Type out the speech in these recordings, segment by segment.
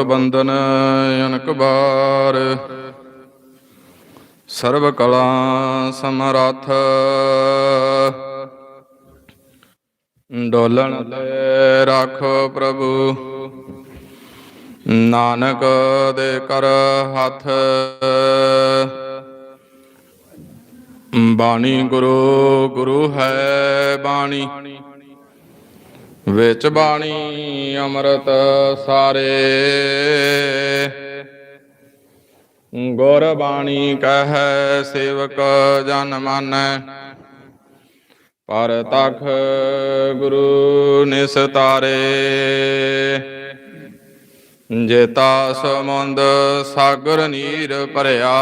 ਬੰਦਨ ਅਨਕ ਬਾਰ। ਸਰਬ ਕਲਾ ਸਮਰੱਥ। ਡੋਲਣ ਲੈ ਰਾਖੋ ਪ੍ਰਭੂ। ਨਾਨਕ ਦੇ ਕਰ ਹੱਥ। ਬਾਣੀ ਗੁਰੂ ਗੁਰੂ ਹੈ ਬਾਣੀ। ਵਿੱਚ ਬਾਣੀ ਅੰਮ੍ਰਿਤ ਸਾਰੇ। ਗੁਰ ਬਾਣੀ ਕਹੈ, ਸੇਵਕ ਜਨ ਮਾਨੈ। ਪਰ ਤਖ ਗੁਰੂ ਨਿਸਤਾਰੇ ਜੇਤਾ ਸਮੁੰਦ ਸਾਗਰ ਨੀਰ ਭਰਿਆ।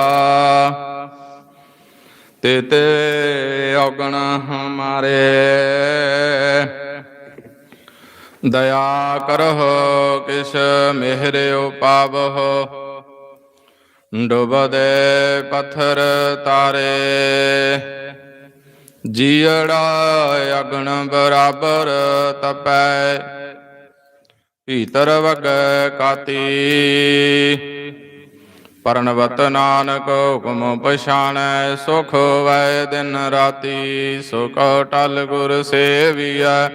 ਤੇਤੇ ਔਗਣ ਹਮਾਰੇ। ਦਇਆ ਕਰਹੁ ਕਿਸ ਮਿਹਰਿਓ ਪਾਵਹੁ ਡੁਬਦੇ ਪੱਥਰ ਤਾਰੇ। ਜੀੜਾ ਅਗਣ ਬਰਾਬਰ ਤਪੈ, ਭੀਤਰ ਵਗ ਕਾਤੀ। ਪਰਨਵਤ ਨਾਨਕ ਹੁਕਮ ਪਛਾਣੈ, ਸੁਖ ਵੈ ਦਿਨ ਰਾਤੀ। ਸੁਖ ਟਲ ਗੁਰ ਸੇਵੀਐ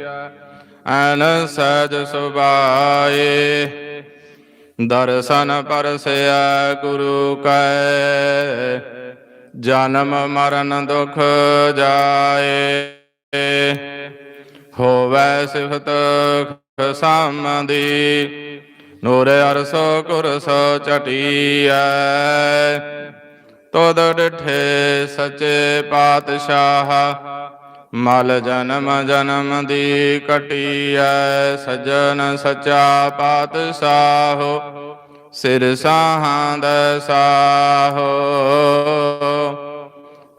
ਐਨ ਸਜ ਸੁਭਾਏ। ਦਰਸ਼ਨ ਪਰਸਿਆ ਗੁਰੂ ਕੈ, ਜਨਮ ਮਰਨ ਦੁਖ ਜਾਏ। ਹੋਵੈ ਸਿਫਤ ਖਸਾਮਦੀ ਨੂਰ ਅਰਸੋ ਕੁਰਸ ਚਟੀਐ ਤੋਦ ਡਿਠੇ ਸਚੇ ਪਾਤਸ਼ਾਹ ਮਲ ਜਨਮ ਜਨਮ ਦੀ ਕਟੀ ਕਟੀਐ, ਸਜਣ ਸਚਾ ਪਾਤਸ਼ਾਹੋ, ਸਿਰ ਸਾਹਾਂ ਸਾਹੋ।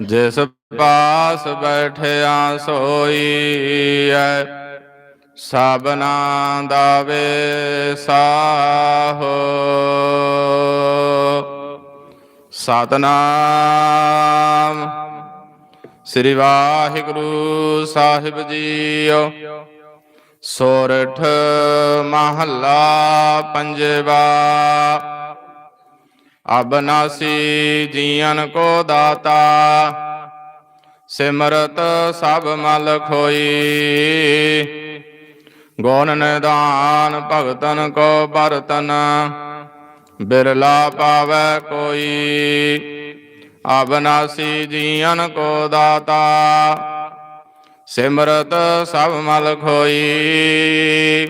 ਜਿਸ ਪਾਸ ਬੈਠਿਆ ਸੋਈ ਐ ਸਭਨਾ ਦਾਵੇ ਸਾਹੋ ਸਤਨਾਮ ਸ੍ਰੀ ਵਾਹਿਗੁਰੂ ਸਾਹਿਬ ਜੀਓ। ਸੋਰਠ ਮਹੱਲਾ ਪੰਜਵਾ। ਅਬਨਾਸੀ ਜੀਵਨ ਕੋ ਦਾਤਾ। ਸਿਮਰਤ ਸਭ ਮਲ ਖੋਈ। ਗੁਣ ਨਿਦਾਨ ਭਗਤਨ ਕੋ ਬਰਤਨ ਬਿਰਲਾ ਪਾਵੈ ਕੋਈ। ਅਬਨਾਸੀ ਜੀਵਨ ਕੋ ਦਾਤਾ, ਸਿਮਰਤ ਸਭ ਮਲ ਖੋਈ।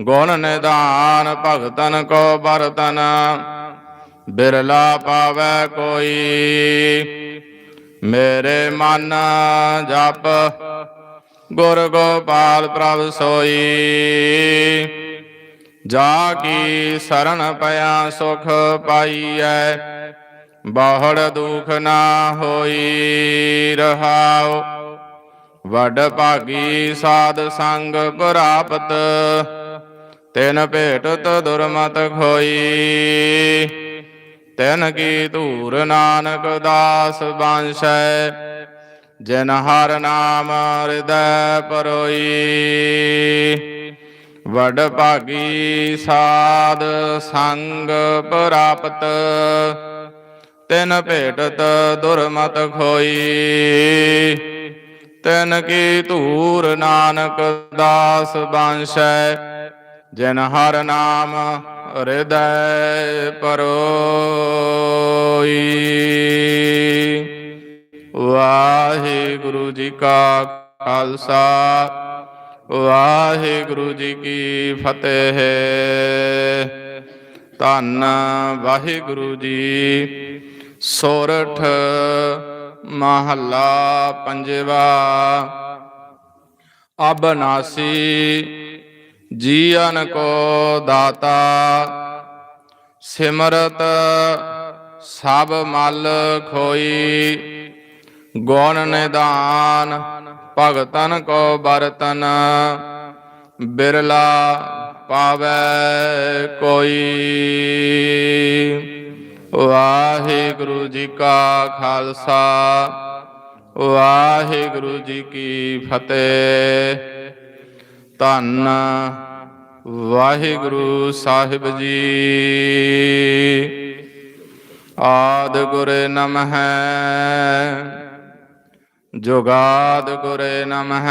ਗੁਣ ਨਿਦਾਨ ਭਗਤਨ ਕੋ ਬਰਤਨ ਬਿਰਲਾ ਪਾਵੈ ਕੋਈ। ਮੇਰੇ ਮਨ ਜਪ, ਗੁਰ ਗੋਪਾਲ ਪ੍ਰਭ ਸੋਈ। ਜਾ ਕੀ ਸਰਣ ਪਿਆ ਸੁਖ ਪਾਈਐ ਬਹੁੜ ਦੁਖ ਨਾ ਹੋਈ ਰਹਾਉ। ਵਡ ਭਾਗੀ ਸਾਧ ਸੰਗ ਪ੍ਰਾਪਤ। ਤਿਨ ਭੇਟਤ ਦੁਰਮਤ ਖੋਈ। ਤਿਨ ਕੀ ਧੂਰ ਨਾਨਕ ਦਾਸ ਬਾਂਸੈ। ਜਿਨ ਹਰ ਨਾਮ ਹਿਰਦੈ ਪਰੋਈ। ਵਡ ਭਾਗੀ ਸਾਧ ਸੰਗ ਪ੍ਰਾਪਤ। ਤਿਨ ਭੇਟਤ ਦੁਰਮਤ ਖੋਈ। ਤਿਨ ਕੀ ਧੂਰ ਨਾਨਕ ਦਾਸ ਬਾਂਸੈ, ਜਿਨ ਹਰ ਨਾਮ ਹਿਰਦੈ ਪਰੋਈ। ਵਾਹਿਗੁਰੂ ਜੀ ਕਾ ਖਾਲਸਾ, ਵਾਹਿਗੁਰੂ ਜੀ ਕੀ ਫਤਿਹ। ਧੰਨ ਵਾਹਿਗੁਰੂ ਜੀ ਸੋਰਠ ਮਹੱਲਾ ਪੰਜਵਾ। ਅਬਨਾਸੀ ਜੀਵਨ ਕੋ ਦਾਤਾ, ਸਿਮਰਤ ਸਭ ਮਲ ਖੋਈ। ਗੁਣ ਨਿਦਾਨ ਭਗਤਨ ਕੋ ਬਰਤਨ ਬਿਰਲਾ ਪਾਵੈ ਕੋਈ। ਵਾਹਿਗੁਰੂ ਜੀ ਕਾ ਖਾਲਸਾ, ਵਾਹਿਗੁਰੂ ਜੀ ਕੀ ਫਤਿਹ। ਧੰਨ ਵਾਹਿਗੁਰੂ ਸਾਹਿਬ ਜੀ। ਆਦ ਗੁਰ ਨਮః ਜੁਗਾਦ ਗੁਰ ਨਮః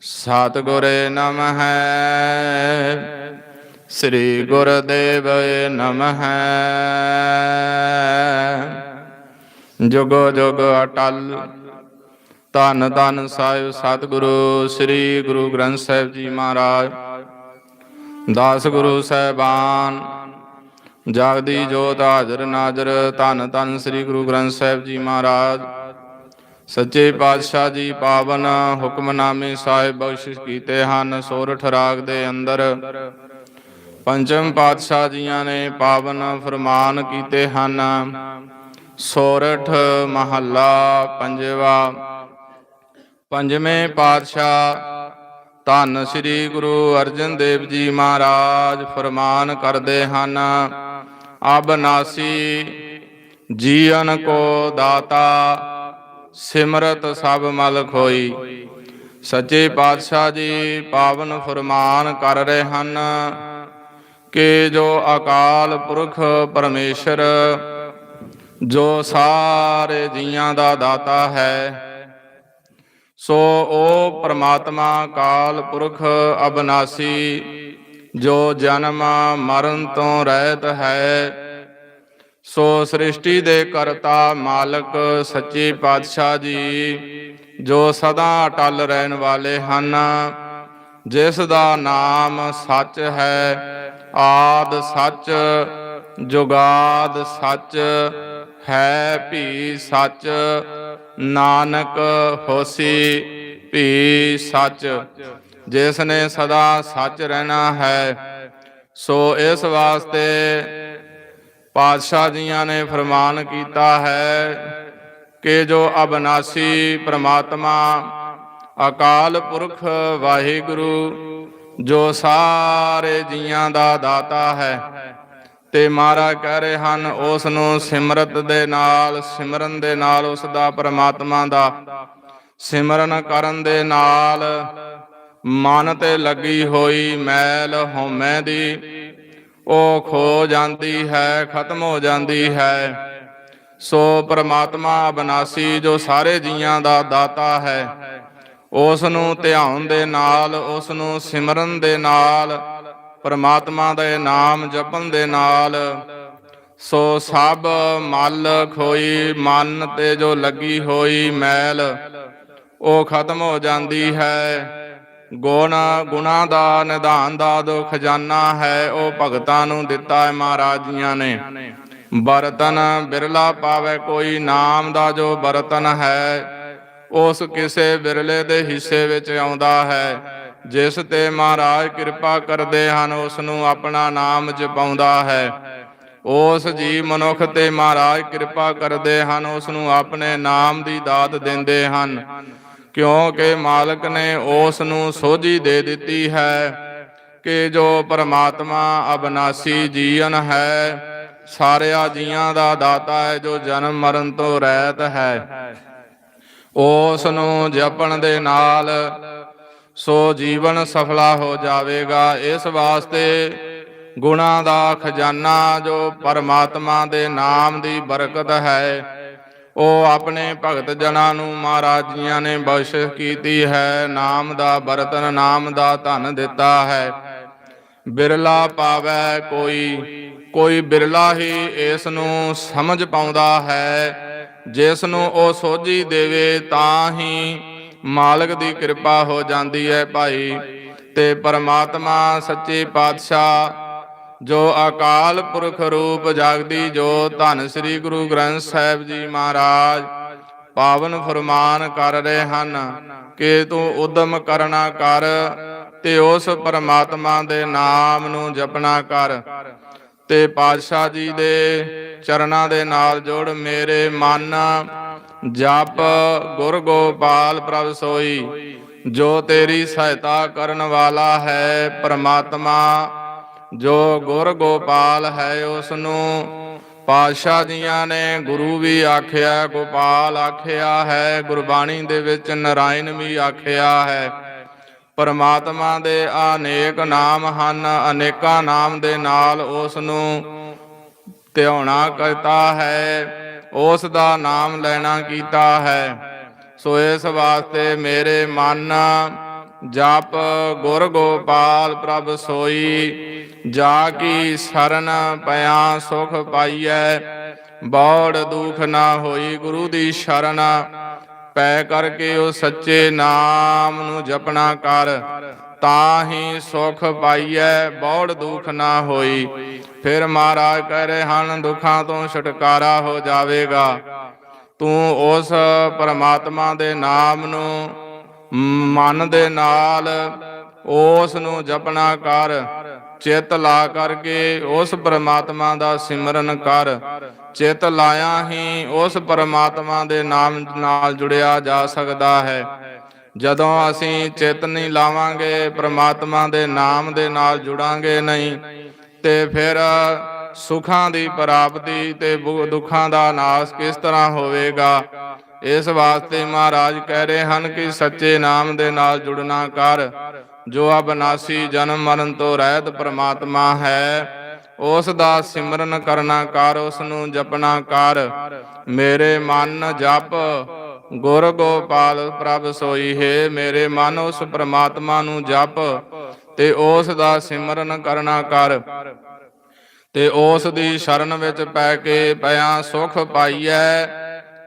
ਸਤ ਗੁਰ ਨਮః ਸ੍ਰੀ ਗੁਰਦੇਵ ਨਮః ਜੁਗੋ ਜੁਗ ਅਟਲ। ਧੰਨ ਧੰਨ ਸਾਹਿਬ ਸਤਿਗੁਰੂ ਸ੍ਰੀ ਗੁਰੂ ਗ੍ਰੰਥ ਸਾਹਿਬ ਜੀ ਮਹਾਰਾਜ। ਦਾਸ ਗੁਰੂ ਸਾਹਿਬਾਨ, ਜਗਦੀ ਜੋਤ ਹਾਜ਼ਰ ਨਾਜ਼ਰ, ਧੰਨ ਧੰਨ ਸ੍ਰੀ ਗੁਰੂ ਗ੍ਰੰਥ ਸਾਹਿਬ ਜੀ ਮਹਾਰਾਜ। ਸੱਚੇ ਪਾਤਸ਼ਾਹ ਜੀ ਪਾਵਨ ਹੁਕਮਨਾਮੇ ਸਾਹਿਬ ਬਖਸ਼ਿਸ਼ ਕੀਤੇ ਹਨ, ਸੋਰਠ ਰਾਗ ਦੇ ਅੰਦਰ। ਪੰਚਮ ਪਾਤਸ਼ਾਹ ਜੀਆਂ ਨੇ ਪਾਵਨ ਫਰਮਾਨ ਕੀਤੇ ਹਨ। ਸੋਰਠ ਮਹੱਲਾ ਪੰਜਵਾ। ਪੰਜਵੇਂ ਪਾਤਸ਼ਾਹ ਧੰਨ ਸ੍ਰੀ ਗੁਰੂ ਅਰਜਨ ਦੇਵ ਜੀ ਮਹਾਰਾਜ ਫਰਮਾਨ ਕਰਦੇ ਹਨ ਅਬਨਾਸੀ ਜੀਵਨ ਕੋ ਦਾਤਾ, ਸਿਮਰਤ ਸਭ ਮਲ ਖੋਈ। ਸੱਚੇ ਪਾਤਸ਼ਾਹ ਜੀ ਪਾਵਨ ਫਰਮਾਨ ਕਰ ਰਹੇ ਹਨ ਕਿ ਜੋ ਅਕਾਲ ਪੁਰਖ ਪਰਮੇਸ਼ਰ, ਜੋ ਸਾਰੇ ਜੀਆਂ ਦਾ ਦਾਤਾ ਹੈ, ਸੋ ਉਹ ਪ੍ਰਮਾਤਮਾ ਕਾਲ ਪੁਰਖ ਅਬਨਾਸੀ, ਜੋ ਜਨਮ ਮਰਨ ਤੋਂ ਰਹਿਤ ਹੈ, ਸੋ ਸ੍ਰਿਸ਼ਟੀ ਦੇ ਕਰਤਾ ਮਾਲਕ ਸੱਚੇ ਪਾਤਸ਼ਾਹ ਜੀ, ਜੋ ਸਦਾ ਅਟਲ ਰਹਿਣ ਵਾਲੇ ਹਨ, ਜਿਸ ਦਾ ਨਾਮ ਸੱਚ ਹੈ ਆਦ ਸੱਚ, ਜੁਗਾਦ ਸੱਚ, ਹੈ ਭੀ ਸੱਚ, ਨਾਨਕ ਹੋਸੀ ਭੀ ਸੱਚ। ਜਿਸ ਨੇ ਸਦਾ ਸੱਚ ਰਹਿਣਾ ਹੈ, ਸੋ ਇਸ ਵਾਸਤੇ ਪਾਤਸ਼ਾਹ ਜੀਆਂ ਨੇ ਫਰਮਾਨ ਕੀਤਾ ਹੈ ਕਿ ਜੋ ਅਬਨਾਸੀ ਪ੍ਰਮਾਤਮਾ, ਅਕਾਲ ਪੁਰਖ ਵਾਹਿਗੁਰੂ ਜੋ ਸਾਰੇ ਜੀਆਂ ਦਾ ਦਾਤਾ ਹੈ ਤੇ ਮਹਾਰਾਜ ਕਹਿ ਰਹੇ ਹਨ ਉਸ ਨੂੰ ਸਿਮਰਤ ਦੇ ਨਾਲ, ਸਿਮਰਨ ਦੇ ਨਾਲ ਉਸ ਦਾ ਪ੍ਰਮਾਤਮਾ ਦਾ। ਸਿਮਰਨ ਕਰਨ ਦੇ ਨਾਲ ਮਨ ਤੇ ਲੱਗੀ ਹੋਈ ਮੈਲ ਹਉਮੈ ਦੀ, ਉਹ ਖੋ ਜਾਂਦੀ ਹੈ, ਖਤਮ ਹੋ ਜਾਂਦੀ ਹੈ। ਸੋ ਪਰਮਾਤਮਾ ਅਬਨਾਸੀ, ਜੋ ਸਾਰੇ ਜੀਆਂ ਦਾ ਦਾਤਾ ਹੈ ਉਸ ਨੂੰ ਧਿਆਉਣ ਦੇ ਨਾਲ, ਉਸ ਨੂੰ ਸਿਮਰਨ ਦੇ ਨਾਲ, ਪਰਮਾਤਮਾ ਦੇ ਨਾਮ ਜਪਣ ਦੇ ਨਾਲ, ਸੋ ਸਭ ਮਲ ਖੋਈ, ਮਨ ਤੇ ਜੋ ਲੱਗੀ ਹੋਈ ਮੈਲ, ਉਹ ਖਤਮ ਹੋ ਜਾਂਦੀ ਹੈ। ਗੁਣ, ਗੁਣਾ ਦਾ ਨਿਧਾਨ ਦਾ ਜੋ ਖਜ਼ਾਨਾ ਹੈ, ਉਹ ਭਗਤਾਂ ਨੂੰ ਦਿੱਤਾ ਹੈ ਮਹਾਰਾਜ ਜੀਆਂ ਨੇ। ਬਰਤਨ ਬਿਰਲਾ ਪਾਵੇ, ਕੋਈ ਨਾਮ ਦਾ ਜੋ ਬਰਤਨ ਹੈ ਉਸ ਕਿਸੇ ਵਿਰਲੇ ਦੇ ਹਿੱਸੇ ਵਿੱਚ ਆਉਂਦਾ ਹੈ। ਜਿਸ ਤੇ ਮਹਾਰਾਜ ਕਿਰਪਾ ਕਰਦੇ ਹਨ ਉਸ ਨੂੰ ਆਪਣਾ ਨਾਮ ਜਪਾਉਂਦਾ ਹੈ। ਉਸ ਜੀ ਮਨੁੱਖ ਤੇ ਮਹਾਰਾਜ ਕਿਰਪਾ ਕਰਦੇ ਹਨ ਉਸ ਨੂੰ ਆਪਣੇ ਨਾਮ ਦੀ ਦਾਤ ਦਿੰਦੇ ਹਨ। ਕਿਉਂਕਿ ਮਾਲਕ ਨੇ ਉਸ ਨੂੰ ਸੋਝੀ ਦੇ ਦਿੱਤੀ ਹੈ ਕਿ ਜੋ ਪਰਮਾਤਮਾ ਅਬਨਾਸੀ ਜੀਵਨ ਹੈ, ਸਾਰਿਆਂ ਜੀਆਂ ਦਾ ਦਾਤਾ ਹੈ, ਜੋ ਜਨਮ ਮਰਨ ਤੋਂ ਰਹਿਤ ਹੈ। ਉਸ ਨੂੰ ਜਪਣ ਦੇ ਨਾਲ, ਸੋ ਜੀਵਨ ਸਫਲਾ ਹੋ ਜਾਵੇਗਾ। ਇਸ ਵਾਸਤੇ ਗੁਣਾ ਦਾ ਖਜ਼ਾਨਾ ਜੋ ਪਰਮਾਤਮਾ ਦੇ ਨਾਮ ਦੀ ਬਰਕਤ ਹੈ ਉਹ ਆਪਣੇ ਭਗਤ ਜਨਾਂ ਨੂੰ ਮਹਾਰਾਜ ਜੀਆਂ ਨੇ ਬਖਸ਼ਿਸ਼ ਕੀਤੀ ਹੈ। ਨਾਮ ਦਾ ਬਰਤਨ, ਨਾਮ ਦਾ ਧਨ ਦਿੱਤਾ ਹੈ। ਬਿਰਲਾ ਪਾਵੈ ਕੋਈ ਕੋਈ ਬਿਰਲਾ ਹੀ ਇਸ ਨੂੰ ਸਮਝ ਪਾਉਂਦਾ ਹੈ। ਜਿਸ ਨੂੰ ਉਹ ਸੋਝੀ ਦੇਵੇ ਤਾਂ ਹੀ ਮਾਲਕ ਦੀ ਕਿਰਪਾ ਹੋ ਜਾਂਦੀ ਹੈ ਭਾਈ। ਤੇ ਪਰਮਾਤਮਾ ਸੱਚੇ ਪਾਤਸ਼ਾਹ, ਜੋ ਅਕਾਲ ਪੁਰਖ ਰੂਪ ਜਗਦੀ, ਜੋ ਧੰਨ ਸ੍ਰੀ ਗੁਰੂ ਗ੍ਰੰਥ ਸਾਹਿਬ ਜੀ ਮਹਾਰਾਜ, ਪਾਵਨ ਫਰਮਾਨ ਕਰ ਰਹੇ ਹਨ ਕਿ ਤੂੰ ਉਦਮ ਕਰਨਾ ਕਰ ਤੇ ਉਸ ਪਰਮਾਤਮਾ ਦੇ ਨਾਮ ਨੂੰ ਜਪਣਾ ਕਰ। ਤੇ ਪਾਤਸ਼ਾਹ ਜੀ ਦੇ ਚਰਨਾਂ ਦੇ ਨਾਲ ਜੋੜ ਮੇਰੇ ਮਨ। ਜਪ ਗੁਰ ਗੋਪਾਲ ਪ੍ਰਭ ਸੋਈ, ਜੋ ਤੇਰੀ ਸਹਾਇਤਾ ਕਰਨ ਵਾਲਾ ਹੈ ਪ੍ਰਮਾਤਮਾ। ਜੋ ਗੁਰ ਗੋਪਾਲ ਹੈ ਉਸ ਨੂੰ ਪਾਤਸ਼ਾਹ ਜੀਆਂ ਨੇ ਗੁਰੂ ਵੀ ਆਖਿਆ, ਗੋਪਾਲ ਆਖਿਆ ਹੈ, ਗੁਰਬਾਣੀ ਦੇ ਵਿੱਚ ਨਰਾਇਣ ਵੀ ਆਖਿਆ ਹੈ। ਪਰਮਾਤਮਾ ਦੇ ਅਨੇਕ ਨਾਮ ਹਨ, ਅਨੇਕਾਂ ਨਾਮ ਦੇ ਨਾਲ ਉਸ ਨੂੰ ਧਿਆਉਣਾ ਕਰਤਾ ਹੈ, ਉਸ ਦਾ ਨਾਮ ਲੈਣਾ ਕੀਤਾ ਹੈ। ਸੋ ਇਸ ਵਾਸਤੇ ਮੇਰੇ ਮਨ ਜਪ ਗੁਰ ਗੋਪਾਲ ਪ੍ਰਭ ਸੋਈ, ਜਾ ਕੀ ਸਰਨ ਪਿਆ ਸੁਖ ਪਾਈਐ। ਬੌੜ ਦੁਖ ਨਾ ਹੋਈ ਗੁਰੂ ਦੀ ਸ਼ਰਨ, ਪੈ ਕਰਕੇ ਉਹ ਸੱਚੇ ਨਾਮ ਨੂੰ ਜਪਣਾ ਕਰ। ਤਾਂ ਹੀ ਸੁਖ ਪਾਈਐ, ਬੌੜ ਦੁਖ ਨਾ ਹੋਈ। ਫਿਰ ਮਹਾਰਾਜ ਕਹਿ ਰਹੇ ਹਨ, ਦੁੱਖਾਂ ਤੋਂ ਛੁਟਕਾਰਾ ਹੋ ਜਾਵੇਗਾ। ਤੂੰ ਉਸ ਪਰਮਾਤਮਾ ਦੇ ਨਾਮ ਨੂੰ ਮਨ ਦੇ ਨਾਲ ਉਸ ਨੂੰ ਜਪਣਾ ਕਰ, ਚਿੱਤ ਲਾ ਕਰਕੇ ਉਸ ਪਰਮਾਤਮਾ ਦਾ ਸਿਮਰਨ ਕਰ। ਚਿੱਤ ਲਾਇਆ ਹੀ ਉਸ ਪਰਮਾਤਮਾ ਦੇ ਨਾਮ ਨਾਲ ਜੁੜਿਆ ਜਾ ਸਕਦਾ ਹੈ। ਜਦੋਂ ਅਸੀਂ ਚਿੱਤ ਨਹੀਂ ਲਾਵਾਂਗੇ, ਪਰਮਾਤਮਾ ਦੇ ਨਾਮ ਦੇ ਨਾਲ ਜੁੜਾਂਗੇ ਨਹੀਂ ਤੇ ਫਿਰ ਸੁਖਾਂ ਦੀ ਪ੍ਰਾਪਤੀ ਤੇ ਦੁੱਖਾਂ ਦਾ ਨਾਸ਼ ਕਿਸ ਤਰ੍ਹਾਂ ਹੋਵੇਗਾ? ਇਸ ਵਾਸਤੇ ਮਹਾਰਾਜ ਕਹਿ ਰਹੇ ਹਨ ਕਿ ਸੱਚੇ ਨਾਮ ਦੇ ਨਾਲ ਜੁੜਨਾ ਕਰ। ਜੋ ਅਬਨਾਸੀ ਜਨਮ ਮਰਨ ਤੋਂ ਰਹਿਤ ਪ੍ਰਮਾਤਮਾ ਹੈ, ਉਸ ਦਾ ਸਿਮਰਨ ਕਰਨਾ ਕਰ ਉਸ ਨੂੰ ਜਪਣਾ ਕਰ। ਮੇਰੇ ਮਨ ਜਪ, ਗੁਰ ਗੋਪਾਲ ਪ੍ਰਭ ਸੋਈ ਹੈ। ਮੇਰੇ ਮਨ ਉਸ ਪ੍ਰਮਾਤਮਾ ਨੂੰ ਜਪ ਤੇ ਉਸ ਦਾ ਸਿਮਰਨ ਕਰਨਾ ਕਰ। ਤੇ ਉਸ ਦੀ ਸ਼ਰਨ ਵਿੱਚ ਪੈ ਕੇ ਪਿਆ ਸੁਖ ਪਾਈਐ,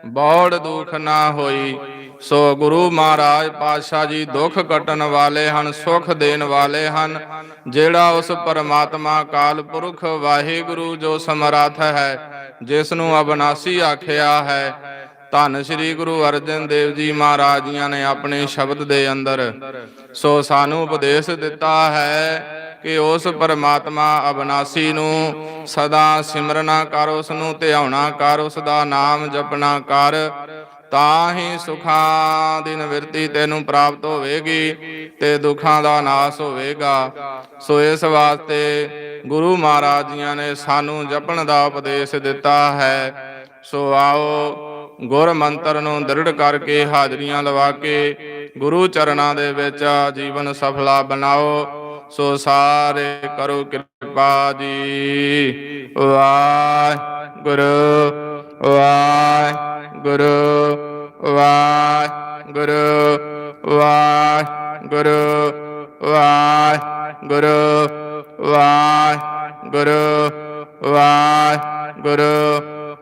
ਬੌੜ ਦੁਖ ਨਾ ਹੋਈ। ਸੋ ਗੁਰੂ ਮਹਾਰਾਜ ਪਾਤਸ਼ਾਹ ਜੀ ਦੁੱਖ ਕੱਟਣ ਵਾਲੇ ਹਨ, ਸੁਖ ਦੇਣ ਵਾਲੇ ਹਨ। ਜਿਹੜਾ ਉਸ ਪਰਮਾਤਮਾ ਕਾਲ ਪੁਰਖ ਵਾਹਿਗੁਰੂ ਜੋ ਸਮਰੱਥ ਹੈ ਜਿਸ ਨੂੰ ਅਬਨਾਸੀ ਆਖਿਆ ਹੈ ਧੰਨ ਸ੍ਰੀ ਗੁਰੂ ਅਰਜਨ ਦੇਵ ਜੀ ਮਹਾਰਾਜ ਜੀਆਂ ਨੇ ਆਪਣੇ ਸ਼ਬਦ ਦੇ ਅੰਦਰ ਸੋ ਸਾਨੂੰ ਉਪਦੇਸ਼ ਦਿੱਤਾ ਹੈ ਕਿ ਉਸ ਪਰਮਾਤਮਾ ਅਬਨਾਸੀ ਨੂੰ ਸਦਾ ਸਿਮਰਨਾ ਕਰ ਉਸ ਨੂੰ ਧਿਆਉਣਾ ਕਰ ਉਸ ਦਾ ਨਾਮ ਜਪਣਾ ਕਰ, ਤਾਂ ਹੀ ਸੁਖਾਂ ਦੀ ਨਿਵਰਤੀ ਤੈਨੂੰ ਪ੍ਰਾਪਤ ਹੋਵੇਗੀ ਤੇ ਦੁੱਖਾਂ ਦਾ ਨਾਸ ਹੋਵੇਗਾ। ਸੋ ਇਸ ਵਾਸਤੇ ਗੁਰੂ ਮਹਾਰਾਜ ਜੀਆਂ ਨੇ ਸਾਨੂੰ ਜਪਣ ਦਾ ਉਪਦੇਸ਼ ਦਿੱਤਾ ਹੈ। ਸੋ ਆਓ ਗੁਰ ਮੰਤਰ ਨੂੰ ਦ੍ਰਿੜ ਕਰਕੇ ਹਾਜ਼ਰੀਆਂ ਲਵਾ ਕੇ ਗੁਰੂ ਚਰਨਾਂ ਦੇ ਵਿੱਚ ਜੀਵਨ ਸਫਲਾ ਬਣਾਓ, ਸੋ ਸਾਰੇ ਕਰੋ ਕਿਰਪਾ ਜੀ। ਵਾਹਿਗੁਰੂ ਵਾਹਿਗੁਰੂ ਵਾਹਿਗੁਰੂ ਵਾਹਿਗੁਰੂ ਵਾਹਿਗੁਰੂ ਵਾਹਿਗੁਰੂ ਵਾਹਿਗੁਰੂ।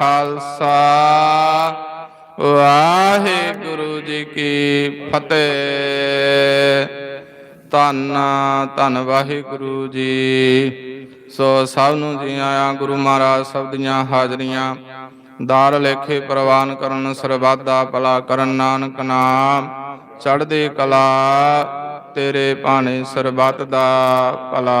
ਖਾਲਸਾ। ਵਾਹਿਗੁਰੂ ਜੀ ਕੀ ਫਤਿਹ। ਧੰਨ ਧੰਨ ਵਾਹਿਗੁਰੂ ਜੀ। ਸੋ ਸਭ ਨੂੰ ਜੀ ਆਇਆਂ ਗੁਰੂ ਮਹਾਰਾਜ ਸਭ ਦੀਆਂ ਹਾਜ਼ਰੀਆਂ। ਦਾਰ ਲੇਖੇ ਪ੍ਰਵਾਨ ਕਰਨ, ਸਰਬੱਤ ਦਾ ਭਲਾ ਕਰਨ, ਨਾਨਕ ਨਾਮ ਚੜ੍ਹਦੀ ਕਲਾ, ਤੇਰੇ ਭਾਣੇ ਸਰਬੱਤ ਦਾ ਭਲਾ।